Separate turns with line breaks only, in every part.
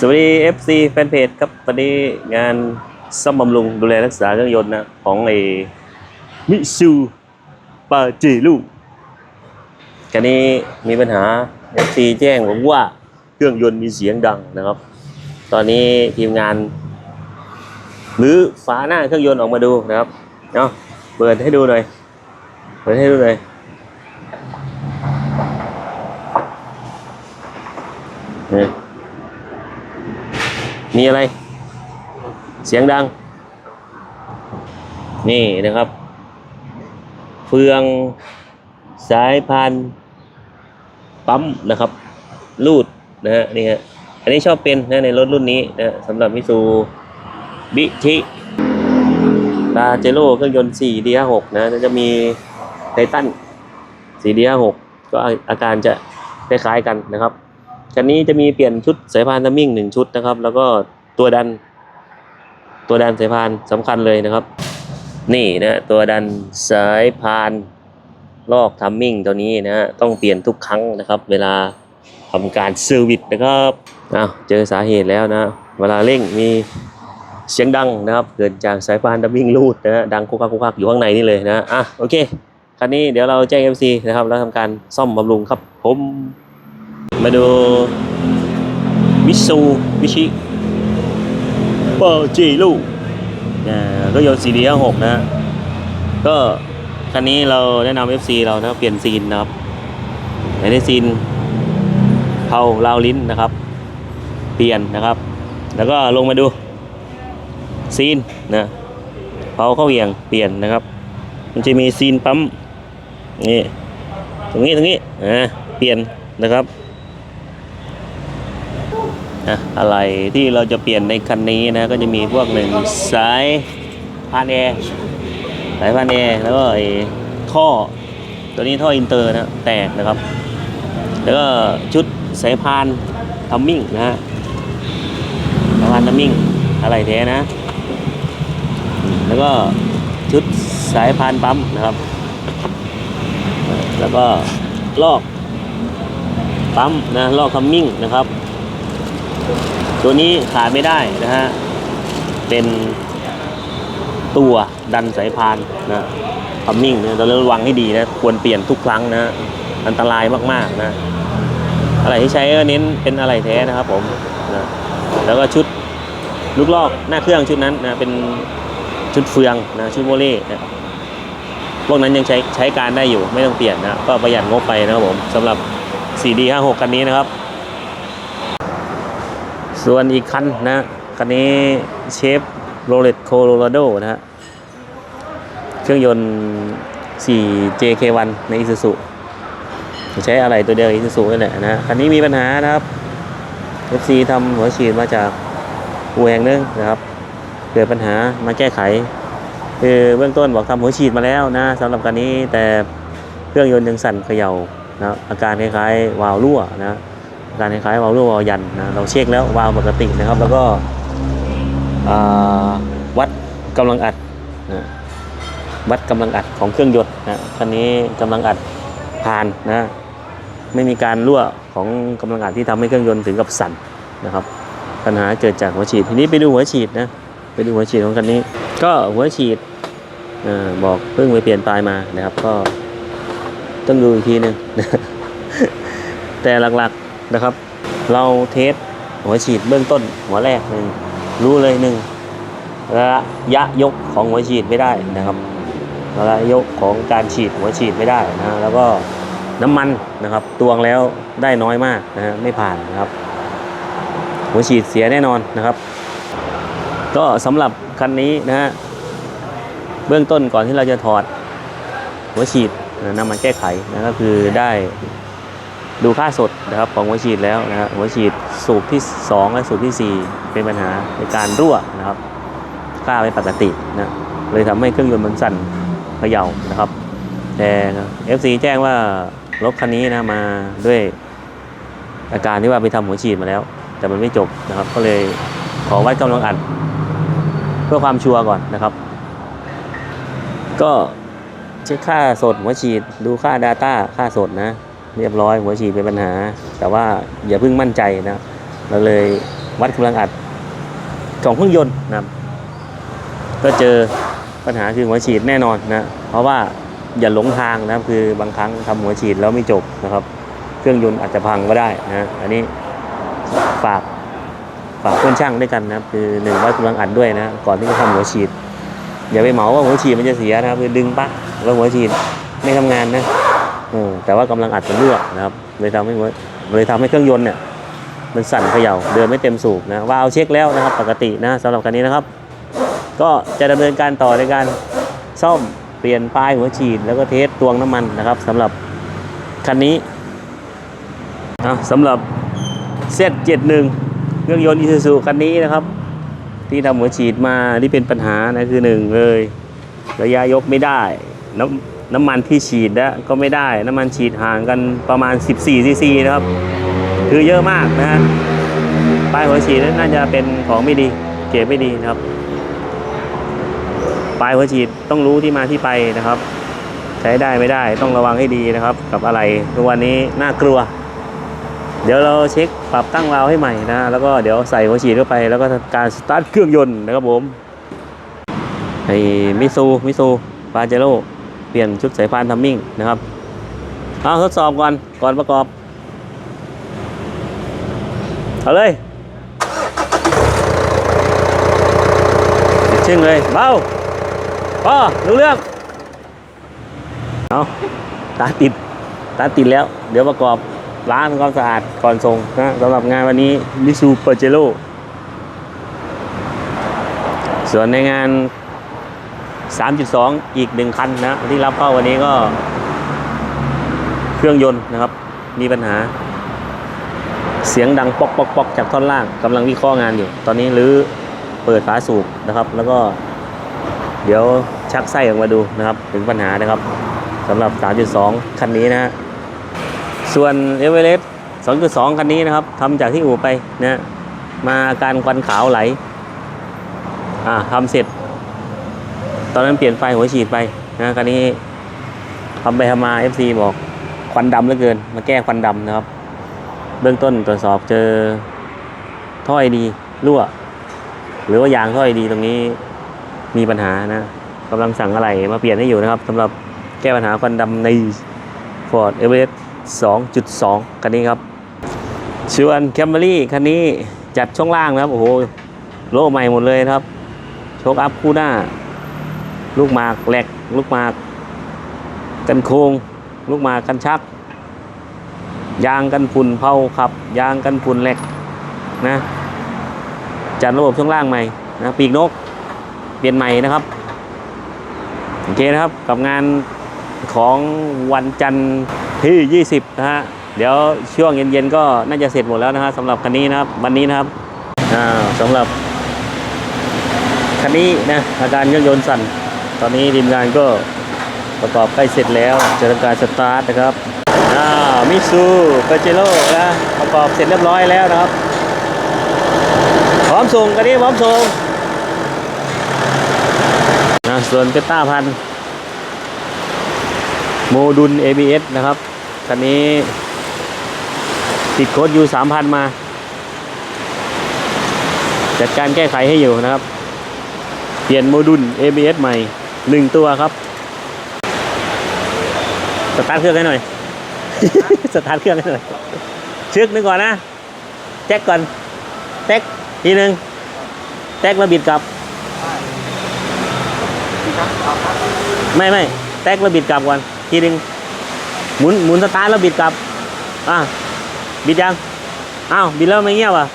สวัสดี FC แฟนเพจครับวันนี้งานซ่อมบำรุงดูแลรักษาเครื่องยนต์นะ ของไอ้มิซูปาเจลูคันนี้มีปัญหา FC แจ้งผมว่าเครื่องยนต์มีเสียงดังนะครับ ตอนนี้ทีมงาน หรือฝาหน้าเครื่องยนต์ออกมาดูนะครับเนาะเปิดให้ดูหน่อย เปิดให้ดูหน่อยเนี่ มีอะไร เสียงดัง นี่นะครับ เฟืองสายพานปั๊มนะครับรูดนะฮะนี่ฮะอันนี้ชอบเป็นนะในรถรุ่นนี้นะสำหรับมิซูบิชิตาเจโร่เครื่องยนต์ 4D56 นะ จะมีไททัน 4D56 ก็อาการจะคล้ายๆกันนะครับ คันนี้จะมีเปลี่ยนชุดสายพานทัมมิ่งหนึ่งชุดนะครับ แล้วก็ตัวดัน ตัวดันสายพานสำคัญเลยนะครับ นี่นะตัวดันสายพานลอกทัมมิ่งตัวนี้นะฮะต้องเปลี่ยนทุกครั้งนะครับ เวลาทำการเซอร์วิสนะครับอ้าวเจอสาเหตุแล้วนะ เวลาเร่งมีเสียงดังนะครับเกิดจากสายพานทัมมิ่งรูดนะฮะดังคุกคักคุกคักอยู่ข้างในนี่เลยนะอะโอเคคันนี้เดี๋ยวเราแจ้ง MC นะครับแล้วทำการซ่อมบำรุงครับผม มาดูมิซูมิชิเปอร์จีลูนะก็ยนต์ 4D 56นะฮะก็คันนี้เราแนะนำ FC เรานะเปลี่ยนซีนนะครับในซีนเผาลาวลิ้นนะครับ เปลี่ยนนะครับ แล้วก็ลงมาดูซีนนะเผาเข้าเหวี่ยงเปลี่ยนนะครับ มันจะมีซีนปั๊มนี่ตรงนี้ตรงนี้อ่าเปลี่ยนนะครับ นะอะไรที่เราจะเปลี่ยนในคันนี้นะก็จะมีพวกหนึ่งสายพานแอร์สายพานแอร์แล้วก็ไอ้ท่อตัวนี้ท่ออินเตอร์นะแตกนะครับ แล้วก็ชุดสายพานทัมมิ่งนะฮะสายพานทัมมิ่งอะไรแท้นะ แล้วก็ชุดสายพานปั๊มนะครับ แล้วก็ลอกปั๊มนะลอกทัมมิ่งนะครับ ตัวนี้ขาดไม่ได้นะฮะ เป็นตัวดันสายพานนะพัมมิ่งเนี่ยเราระวังให้ดีนะ ควรเปลี่ยนทุกครั้งนะ อันตรายมากๆนะ อะไรที่ใช้ก็เน้นเป็นอะไรแท้นะครับผมนะแล้วก็ชุดลูกลอกหน้าเครื่องชุดนั้นนะเป็นชุดเฟืองนะชุดโมเล่นะพวกนั้นยังใช้ใช้การได้อยู่ไม่ต้องเปลี่ยนนะก็ประหยัดงบไปนะครับผมสำหรับ 4D56 คันนี้นะครับ ส่วนอีกคันนะคันนี้เชฟโรเลตโคโลราโดนะฮะเครื่องยนต์ 4JK1 ใน Isuzu ใช้อะไรตัวเดียว Isuzu นี่แหละนะคันนี้มีปัญหานะครับ FC ทำหัวฉีดมาจากอูแห่งนึงนะครับ เกิดปัญหามาแก้ไข คือเบื้องต้นบอกทำหัวฉีดมาแล้วนะสำหรับคันนี้แต่เครื่องยนต์ยังสั่นเขย่านะอาการคล้ายๆวาล์วรั่วนะ การคล้ายๆวาล์วรั่ววาล์วยันนะเราเช็คแล้ววาล์วปกตินะครับ แล้วก็วัดกำลังอัดนะวัดกำลังอัดของเครื่องยนต์นะคันนี้กำลังอัดผ่านนะไม่มีการรั่วของกำลังอัดที่ทำให้เครื่องยนต์ถึงกับสั่นนะครับ ปัญหาเกิดจากหัวฉีดทีนี้ไปดูหัวฉีดนะไปดูหัวฉีดของคันนี้ ก็หัวฉีดอบอกเพิ่งไปเปลี่ยนปลายมานะครับ ก็ต้องดูอีกทีหนึงแต่หลักๆ นะครับ เราเทสหัวฉีดเบื้องต้นหัวแรกหนึ่งรู้เลยหนึ่งระยะยกของหัวฉีดไม่ได้นะครับระยะยกของการฉีดหัวฉีดไม่ได้นะแล้วก็น้ำมันนะครับตวงแล้วได้น้อยมากนะฮะไม่ผ่านนะครับ หัวฉีดเสียแน่นอนนะครับ ก็สำหรับคันนี้นะฮะเบื้องต้นก่อนที่เราจะถอดหัวฉีดนะนำมาแก้ไขนะก็คือได้ ดูค่าสดนะครับของหัวฉีดแล้วนะครับหัวฉีดสูบที่ 2 และสูบทีสี่ 4 เป็นปัญหาในการรั่วนะครับค่าไม่ปกตินะเลยทำให้เครื่องยนต์มันสั่นเขย่านะครับ แต่ FC แจ้งว่ารถคันนี้นะมาด้วยอาการที่ว่าไปทำหัวฉีดมาแล้ว แต่มันไม่จบนะครับ ก็เลยขอวัดกำลังอัด เพื่อความชัวร์ก่อนนะครับ ก็เช็คค่าสดหัวฉีด ดูค่า Data ค่าสดนะ เรียบร้อยหัวฉีดเป็นปัญหา แต่ว่าอย่าเพิ่งมั่นใจนะเราเลยวัดกำลังอัดของเครื่องยนต์นะก็เจอปัญหาคือหัวฉีดแน่นอนนะเพราะว่าอย่าหลงทางนะคือบางครั้งทำหัวฉีดแล้วไม่จบนะครับ เครื่องยนต์อาจจะพังก็ได้นะอันนี้ฝากฝากเพื่อนช่างด้วยกันนะครับคือหนึ่งวัดกำลังอัดด้วยนะก่อนที่จะทำหัวฉีด อย่าไปเหมาว่าหัวฉีดมันจะเสียนะครับคือดึงปะแล้วหัวฉีดไม่ทำงานนะ แต่ว่ากำลังอัดมันรั่วนะครับเลยทำให้หัวเลยทำให้เครื่องยนต์เนี่ยมันสั่นเขย่าเดินไม่เต็มสูบนะวาล์วเช็คแล้วนะครับ ปกตินะสำหรับคันนี้นะครับ ก็จะดำเนินการต่อในการซ่อมเปลี่ยนปลายหัวฉีดแล้วก็เทสตวงน้ำมันนะครับสำหรับคันนี้อะสำหรับเซตเจ็ดหนึ่งเครื่องยนต์อีซูซูคันนี้นะครับ ที่ทำหัวฉีดมาที่เป็นปัญหานะคือหนึ่งเลย ระยะยกไม่ได้น้ำ น้ำมันที่ฉีดนะก็ไม่ได้ น้ำมันฉีดห่างกันประมาณ 14ซีซีนะครับ คือเยอะมากนะฮะปลายหัวฉีดน่าจะเป็นของไม่ดีเก็บไม่ดีนะครับ ปลายหัวฉีดต้องรู้ที่มาที่ไปนะครับ ใช้ได้ไม่ได้ต้องระวังให้ดีนะครับ กับอะไรทุกวันนี้น่ากลัว เดี๋ยวเราเช็คปรับตั้งราวให้ใหม่นะแล้วก็เดี๋ยวใส่หัวฉีดเข้าไป แล้วก็การสตาร์ทเครื่องยนต์นะครับผมไอ้มิซูมิซูปาเจโร่ ปลี่ยนชุดสายพานทัมมิ่งนะครับเอาทดสอบก่อนก่อนประกอบ เอาเลยติดชึ่งเลยเบาพอรู้เรื่องเอาตาติดตาติดแล้ว เดี๋ยวประกอบล้างความสะอาดก่อนส่งนะสำหรับงานวันนี้มิซูเปอร์เจโร่ส่วนในงาน 3.2 อีกหนึ่งคันนะที่รับเข้าวันนี้ก็ เครื่องยนต์นะครับ มีปัญหา เสียงดังปอกปอกปอกจากท่อนล่างกำลังวิเคราะห์งานอยู่ ตอนนี้รื้อเปิดฝาสูบนะครับ แล้วก็ เดี๋ยวชักไส้ออกมาดูนะครับ ถึงปัญหานะครับสำหรับ 3.2 คันนี้นะฮะส่วนเอเวอเรสต์2.2 คันนี้นะครับทำจากที่อู่ไปนะฮะมาอาการควันขาวไหลอ่าทำเสร็จ ตอนนั้นเปลี่ยนไฟหัวฉีดไปนะคันนี้ทำไปทำมา FC บอกควันดำเหลือเกิน มาแก้ควันดำนะครับ เบื้องต้นตรวจสอบเจอท่อไอดีรั่ว หรือว่ายางท่อไอดีตรงนี้มีปัญหานะกำลังสั่งอะไรมาเปลี่ยนให้อยู่นะครับสำหรับแก้ปัญหาควันดำใน Ford Everest 2.2 คันนี้ครับส่วน Camry คันนี้จัดช่วงล่างนะครับ โอ้โห โล่ใหม่หมดเลยครับ โชคอัพคู่หน้า ลูกหมากแหลก ลูกหมาก กันโคง ลูกหมากกันชัก ยางกันฝุ่นเผาขับ ยางกันฝุ่นเหลกนะจัดระบบช่วงล่างใหม่นะปีกนก เปลี่ยนใหม่นะครับโอเคนะครับกับงานของวันจันทร์ที่ 20 นะฮะ เดี๋ยวช่วงเย็นๆก็น่าจะเสร็จหมดแล้วนะฮะสำหรับคันนี้นะครับ วันนี้นะครับอ่าสำหรับคันนี้นะอาการเครื่องยนต์สั่น ตอนนี้ทีมงานก็ประกอบใกล้เสร็จแล้วจะทำการสตาร์ทนะครับอ่ามิซูเปเจโร่นะประกอบเสร็จเรียบร้อยแล้วนะครับ พร้อมส่งกันนี้พร้อมส่งนะส่วนเปต้าพันโมดุล ABS นะครับคันนี้ติดโค้ดยูสามพันมา จัดการแก้ไขให้อยู่นะครับ เปลี่ยนโมดุล ABS ใหม่ หนึ่งตัวครับ สตาร์ทเครื่องให้หน่อย สตาร์ทเครื่องให้หน่อยเชึกนึงก่อนนะแจ็คก่อนแท็กทีหนึ่งแท็กแล้วบิดกลับ ไม่ไม่แท็กแล้วบิดกลับก่อนทีหนึ่งหมุนหมุนสตาร์ทแล้วบิดกลับอะบิดยังอ้าวบิดแล้วไม่เงียบอะ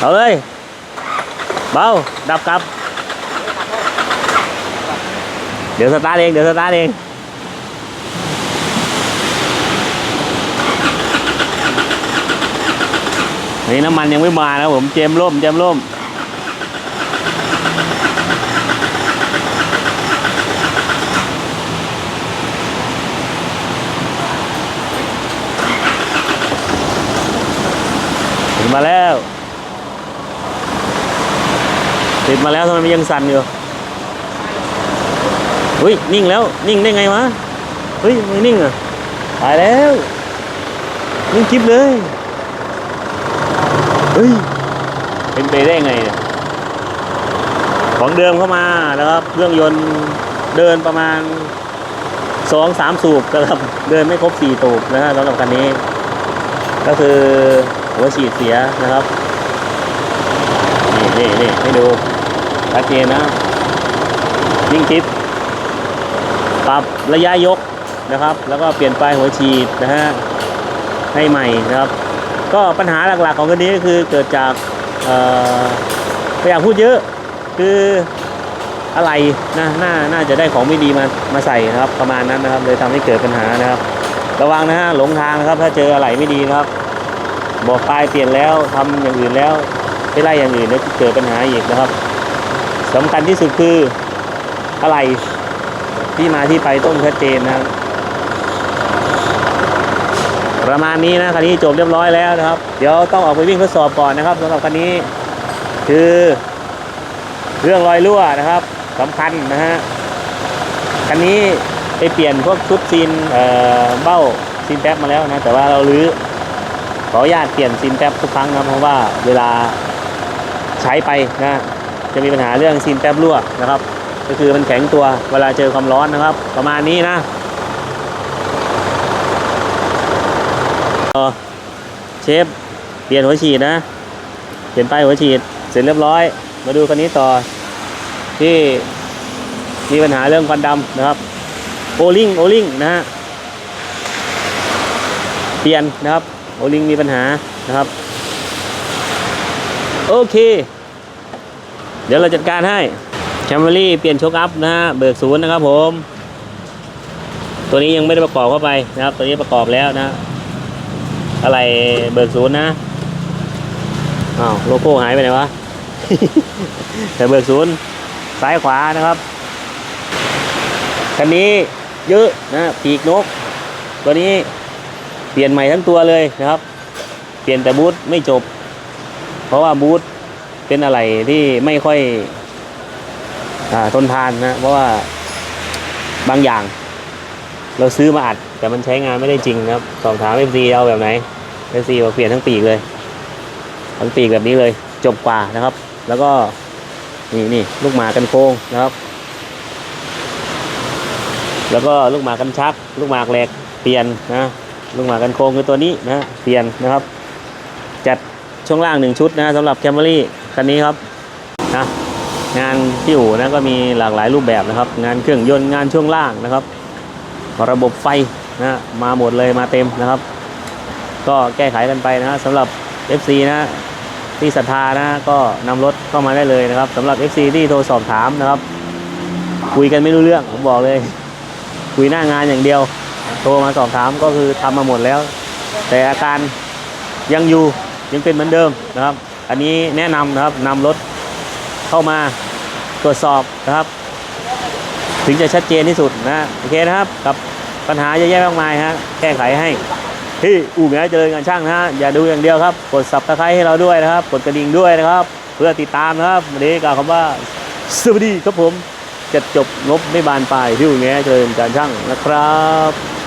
เอาเลย เบา ดับกลับ เดี๋ยวสตาร์ทเองเดี๋ยวสตาร์ทเองนี่น้ำมันยังไม่มานะผมเจมร่มเจมร่มติดมาแล้ว ติดมาแล้วทำไมมันยังสั่นอยู่ เฮ้ย นิ่งแล้ว นิ่งได้ไงวะ เฮ้ย ไม่นิ่งอะ ตายแล้ว นิ่งคลิปเลย เฮ้ย เป็นไปได้ไงเนี่ย ของเดิมเข้ามานะครับ เครื่องยนต์เดินประมาณสองสามสูบนะครับเดินไม่ครบสี่สูบนะฮะสำหรับคันนี้ ก็คือหัวฉีดเสียนะครับ นี่นี่นี่ให้ดูชัดเจนนะยิ่งทิป ปรับระยะยกนะครับ แล้วก็เปลี่ยนปลายหัวฉีดนะฮะให้ใหม่นะครับ ก็ปัญหาหลักๆของคันนี้ก็คือเกิดจากเอ่อไม่อยากพูดเยอะคืออะไรนะน่าน่าจะได้ของไม่ดีมามาใส่นะครับ ประมาณนั้นนะครับเลยทำให้เกิดปัญหานะครับ ระวังนะฮะหลงทางนะครับ ถ้าเจออะไรไม่ดีนะครับ บอกปลายเปลี่ยนแล้วทำอย่างอื่นแล้วไปไล่อย่างอื่นแล้วเกิดปัญหาอีกนะครับสำคัญที่สุดคืออะไร ที่มาที่ไปต้องชัดเจนนะครับ ประมาณนี้นะคันนี้จบเรียบร้อยแล้วนะครับ เดี๋ยวต้องออกไปวิ่งทดสอบก่อนนะครับสำหรับคันนี้คือเรื่องรอยรั่วนะครับสำคัญนะฮะคันนี้ไปเปลี่ยนพวกชุดซีนเอ่อเบ้าซีนแท็บมาแล้วนะแต่ว่าเราลื้อขออนุญาตเปลี่ยนซิมแท็บทุกครั้งนะครับเพราะว่าเวลาใช้ไปนะจะมีปัญหาเรื่องซิมแท็บรั่วนะครับ ก็คือมันแข็งตัวเวลาเจอความร้อนนะครับ ประมาณนี้นะเออเชฟเปลี่ยนหัวฉีดนะ เปลี่ยนป้ายหัวฉีด เสร็จเรียบร้อย มาดูคันนี้ต่อ ที่มีปัญหาเรื่องควันดำนะครับ โอลิงโอลิงนะฮะเปลี่ยนนะครับ โอลิงมีปัญหานะครับ โอเค เดี๋ยวเราจัดการให้ แคมเบรี่เปลี่ยนโชคอัพนะฮะเบิกศูนย์นะครับผม ตัวนี้ยังไม่ได้ประกอบเข้าไปนะครับ ตัวนี้ประกอบแล้วนะ อะไรเบิกศูนย์นะอ้าวโลโก้หายไปไหนวะแต่เบิกศูนย์ซ้ายขวานะครับคันนี้เยอะนะปีกนก ตัวนี้เปลี่ยนใหม่ทั้งตัวเลยนะครับ เปลี่ยนแต่บูทไม่จบ เพราะว่าบูทเป็นอะไรที่ไม่ค่อย ทนทานนะ เพราะว่าบางอย่าง เราซื้อมาอัด แต่มันใช้งานไม่ได้จริงนะครับสอบถามเอฟซีเอาแบบไหนเอฟซีบอกเปลี่ยนทั้งปีกเลยทั้งปีกแบบนี้เลยจบกว่านะครับ แล้วก็นี่นี่ลูกหมากันโค้งนะครับ แล้วก็ลูกหมากันชัก ลูกหมากแหลกเปลี่ยนนะลูกหมากันโค้งคือตัวนี้นะเปลี่ยนนะครับ จัดช่วงล่างหนึ่งชุดนะสำหรับแคมเบรี่คันนี้ครับนะ งานที่อู่นะก็มีหลากหลายรูปแบบนะครับ งานเครื่องยนต์งานช่วงล่างนะครับ ระบบไฟนะมาหมดเลยมาเต็มนะครับ ก็แก้ไขกันไปนะสำหรับ FC นะที่ศรัทธานะก็นำรถเข้ามาได้เลยนะครับสำหรับ FC ที่โทรสอบถามนะครับ คุยกันไม่รู้เรื่องผมบอกเลย คุยหน้างานอย่างเดียว โทรมาสอบถามก็คือทำมาหมดแล้ว แต่อาการยังอยู่ยังเป็นเหมือนเดิมนะครับ อันนี้แนะนำนะครับนำรถ เข้ามาตรวจสอบนะครับ ถึงจะชัดเจนที่สุดนะโอเคนะครับกับปัญหาเยอะแยะมากมายฮะแก้ไขให้ที่อู่เหนือเจริญการช่างนะฮะอย่าดูอย่างเดียวครับ กดสับตะไคร้ให้เราด้วยนะครับ กดกระดิ่งด้วยนะครับ เพื่อติดตามนะครับวันนี้กล่าวคำว่าสวัสดีครับผมจะจบงบไม่บานปลายที่อู่เหนือเจริญการช่างนะครับ